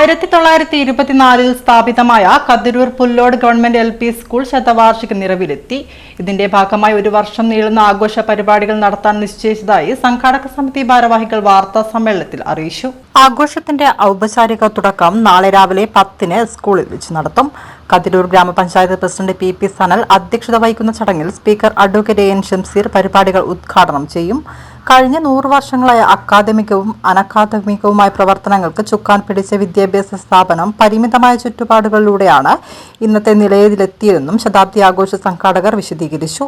ആയിരത്തി തൊള്ളായിരത്തി ഇരുപത്തിനാലിൽ സ്ഥാപിതമായ Kathirur Pullode government L P school ശതവാർഷിക നിറവിലെത്തി. ഇതിന്റെ ഭാഗമായി ഒരു വർഷം നീളുന്ന ആഘോഷ പരിപാടികൾ നടത്താൻ നിശ്ചയിച്ചതായി സംഘാടക സമിതി ഭാരവാഹികൾ വാർത്താ സമ്മേളനത്തിൽ അറിയിച്ചു. ആഘോഷത്തിന്റെ ഔപചാരിക തുടക്കം നാളെ രാവിലെ പത്തിന് സ്കൂളിൽ വെച്ച് നടത്തും. കതിരൂർ ഗ്രാമപഞ്ചായത്ത് പ്രസിഡന്റ് പി പി സനൽ അധ്യക്ഷത വഹിക്കുന്ന ചടങ്ങിൽ സ്പീക്കർ അഡ്വക്കേറ്റ് എൻ ഷംസീർ പരിപാടികൾ ഉദ്ഘാടനം ചെയ്യും. കഴിഞ്ഞ നൂറ് വർഷങ്ങളായ അക്കാദമികവും അനക്കാദമികവുമായ പ്രവർത്തനങ്ങൾക്ക് ചുക്കാൻ പിടിച്ച വിദ്യാഭ്യാസ സ്ഥാപനം പരിമിതമായ ചുറ്റുപാടുകളിലൂടെയാണ് ഇന്നത്തെ നിലയിലെത്തിയതെന്നും ശതാബ്ദി ആഘോഷ സംഘാടകർ വിശദീകരിച്ചു.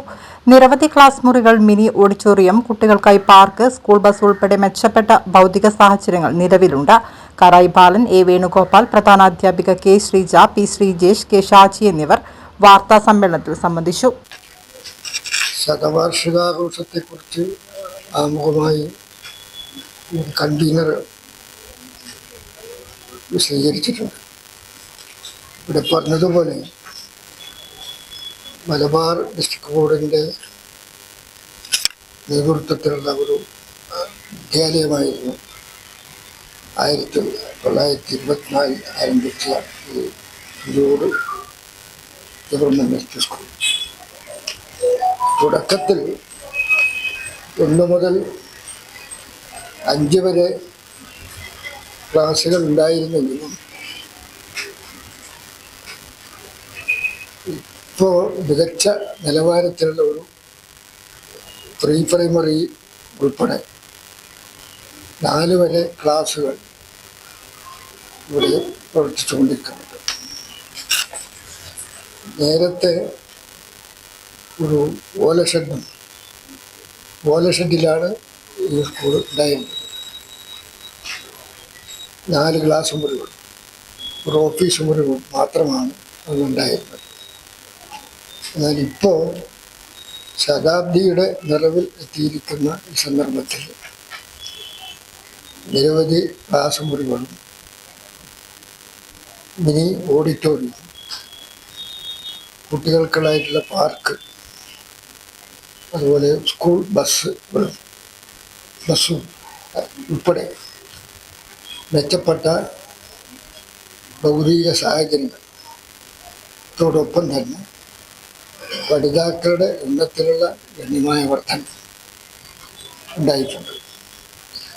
നിരവധി ക്ലാസ് മുറികൾ മിനി ഓഡിറ്റോറിയം കുട്ടികൾക്കായി പാർക്ക് സ്കൂൾ ബസ് ഉൾപ്പെടെ മെച്ചപ്പെട്ട ഭൗതിക സാഹചര്യങ്ങൾ നിലവിലുണ്ട്. Karayi Balan A Venugopal പ്രധാനാധ്യാപിക K Sreeja P Sreejesh K Shaji എന്നിവർ വാർത്താ സമ്മേളനത്തിൽ സംബന്ധിച്ചു. ശതവാർഷികാഘോഷത്തെക്കുറിച്ച് ആമുഖമായി കൺവീനർ വിശദീകരിച്ചിട്ടുണ്ട്. ഇവിടെ പറഞ്ഞതുപോലെ മലബാർ ഡിസ്ട്രിക്ട് ബോർഡിന്റെ നേതൃത്വത്തിലുള്ള ഒരു വിദ്യാലയമായിരുന്നു ആയിരത്തി തൊള്ളായിരത്തി ഇരുപത്തിനാലിൽ ആരംഭിച്ച ഈ തിരൂർ ഗവൺമെന്റ് സ്കൂൾ തുടക്കത്തിൽ ഒന്ന് മുതൽ അഞ്ച് വരെ ക്ലാസ്സുകൾ ഉണ്ടായിരുന്നെങ്കിലും ഇപ്പോൾ മികച്ച നിലവാരത്തിലുള്ള ഒരു പ്രീ പ്രൈമറി ഉൾപ്പെടെ നാല് വരെ ക്ലാസ്സുകൾ ഇവിടെ പ്രവർത്തിച്ചുകൊണ്ടിരിക്കുന്നുണ്ട്. നേരത്തെ ഒരു ഓലഷെഡും ഓലഷെഡിലാണ് ഈ സ്കൂൾ ഉണ്ടായിരുന്നത് നാല് ക്ലാസ് മുറികൾ ഒരു ഓഫീസ് മുറികൾ മാത്രമാണ് അതുണ്ടായിരുന്നത് എന്നാൽ ഇപ്പോൾ ശതാബ്ദിയുടെ നിറവിൽ എത്തിയിരിക്കുന്ന ഈ സന്ദർഭത്തിൽ നിരവധി ക്ലാസ് മുറികളും മിനി ഓഡിറ്റോറിയം കുട്ടികൾക്കുള്ളതായിട്ടുള്ള പാർക്ക് അതുപോലെ സ്കൂൾ ബസ് ബസ്സും ഉൾപ്പെടെ മെച്ചപ്പെട്ട ഭൗതിക സാഹചര്യത്തോടൊപ്പം തന്നെ പഠിതാക്കളുടെ എണ്ണത്തിലുള്ള ഗണ്യമായ വർധന ഉണ്ടായിട്ടുണ്ട്.